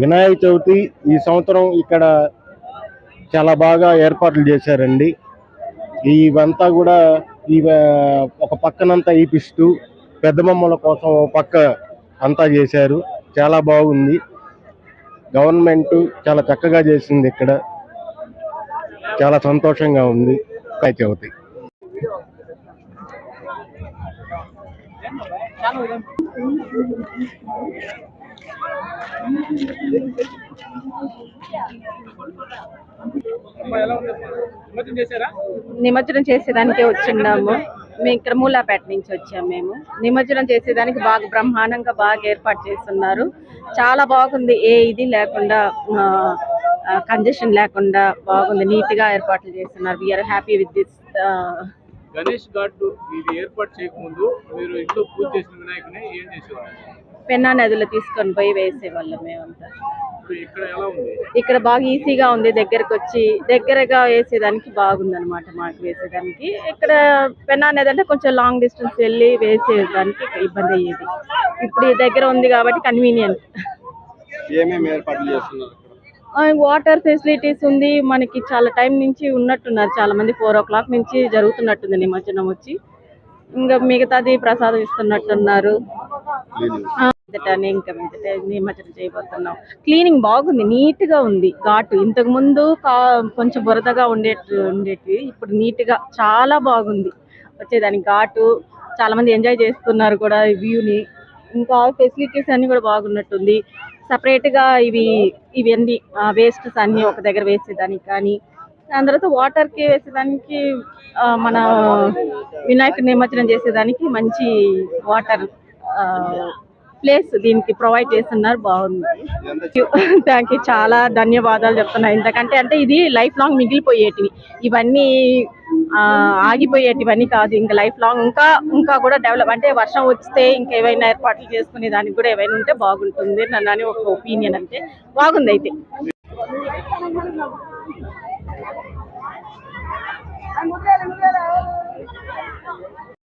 వినాయక చవితి ఈ సంవత్సరం ఇక్కడ చాలా బాగా ఏర్పాట్లు చేశారండి. ఇవంతా కూడా ఈ ఒక పక్కనంతా ఈపిస్తూ పెద్దబొమ్మల కోసం ఒక పక్క అంతా చేశారు. చాలా బాగుంది. గవర్నమెంట్ చాలా చక్కగా చేసింది ఇక్కడ. చాలా సంతోషంగా ఉంది వినాయక చవితి. నిమజ్జనం చేసేదానికే వచ్చిన్నాము మేము ఇక్కడ మూలాపేట నుంచి వచ్చాము మేము. నిమజ్జనం చేసేదానికి బాగా బ్రహ్మాండంగా బాగా ఏర్పాటు చేస్తున్నారు. చాలా బాగుంది. ఏ ఇది లేకుండా కంజెషన్ లేకుండా బాగుంది. నీట్గా ఏర్పాట్లు చేస్తున్నారు. We're happy with this Ganesh ఇది ఏర్పాటు చేయకముందు మీరు ఇంట్లో పూజ చేసిన వినాయకుని ఏం చేసేవారు? పెన్నా నదిలో తీసుకొని పోయి వేసేవాళ్ళం మేమంతా. ఇక్కడ బాగా ఈజీగా ఉంది దగ్గరకు వచ్చి దగ్గరగా వేసేదానికి బాగుంది అనమాట మాకు వేసేదానికి. ఇక్కడ పెన్నా నది అంటే కొంచెం లాంగ్ డిస్టెన్స్ వెళ్ళి వేసేదానికి ఇబ్బంది అయ్యేది. ఇప్పుడు దగ్గర ఉంది కాబట్టి కన్వీనియంట్ వాటర్ ఫెసిలిటీస్ ఉంది. మనకి చాలా టైం నుంచి ఉన్నట్టున్నారు. చాలా మంది ఫోర్ ఓ క్లాక్ నుంచి జరుగుతున్నట్టుంది నిమజ్జనం వచ్చి. ఇంకా మిగతాది ప్రసాదం ఇస్తున్నట్టున్నారు. ఇంకా మీదట నిమజ్జనం చేయబోతున్నాం. క్లీనింగ్ బాగుంది నీట్గా ఉంది. ఘాటు ఇంతకు ముందు కా- కొంచెం బురదగా ఉండేటి ఉండేటి ఇప్పుడు నీట్గా చాలా బాగుంది. వచ్చేదానికి ఘాటు చాలా మంది ఎంజాయ్ చేస్తున్నారు కూడా ఈ వ్యూని ఇంకా ఫెసిలిటీస్ అన్ని కూడా బాగున్నట్టుంది. సపరేట్గా ఇవి ఇవన్నీ వేస్ట్స్ అన్ని ఒక దగ్గర వేసేదానికి కానీ దాని తర్వాత వాటర్కి వేసేదానికి మన వినాయకుడి నిమజ్జనం చేసేదానికి మంచి వాటర్ ప్లేస్ దీనికి ప్రొవైడ్ చేస్తున్నారు. బాగుంది. థ్యాంక్ యూ చాలా ధన్యవాదాలు చెప్తున్నా ఎందుకంటే అంటే ఇది లైఫ్ లాంగ్ మిగిలిపోయేటివి. ఇవన్నీ ఆగిపోయేటివన్నీ కాదు. ఇంకా లైఫ్ లాంగ్ ఇంకా ఇంకా కూడా డెవలప్ అంటే వర్షం వస్తే ఇంకా ఏవైనా ఏర్పాట్లు చేసుకునే దానికి కూడా ఏవైనా ఉంటే బాగుంటుంది. నన్ను అని ఒక ఒపీనియన్ అంటే. బాగుంది అయితే.